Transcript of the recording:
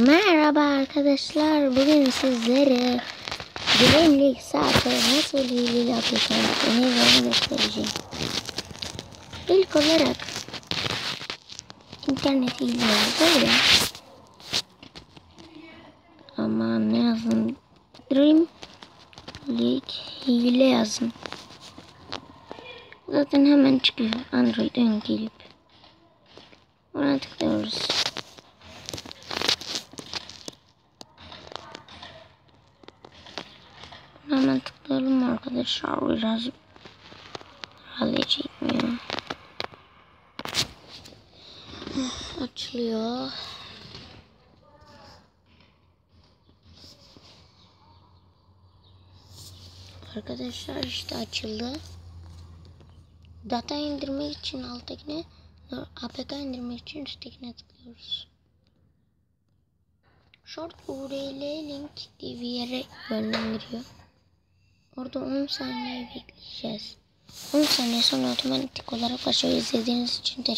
Merhaba arkadaşlar. Bugün sizlere güvenlik saati nasıl hileli aplikasyon deneylerini göstereceğim. İlk olarak internet hileleri böyle. Ama ne yazın? Dream League hile yazın. Zaten hemen çıkıyor. Android'den gelip. Ona tıklıyoruz. Hemen tıklayalım arkadaşlar. Biraz herhalde çekmiyor. Açılıyor. Arkadaşlar işte açıldı. Data indirmek için alttakine, APK indirmek için üsttekine tıklıyoruz. Short URL link diye bir yere yönlendiriyor. Orada 10 saniye bekleyeceğiz. 10 saniye sonra otomatik olarak başlıyor. İzlediğiniz için teşekkür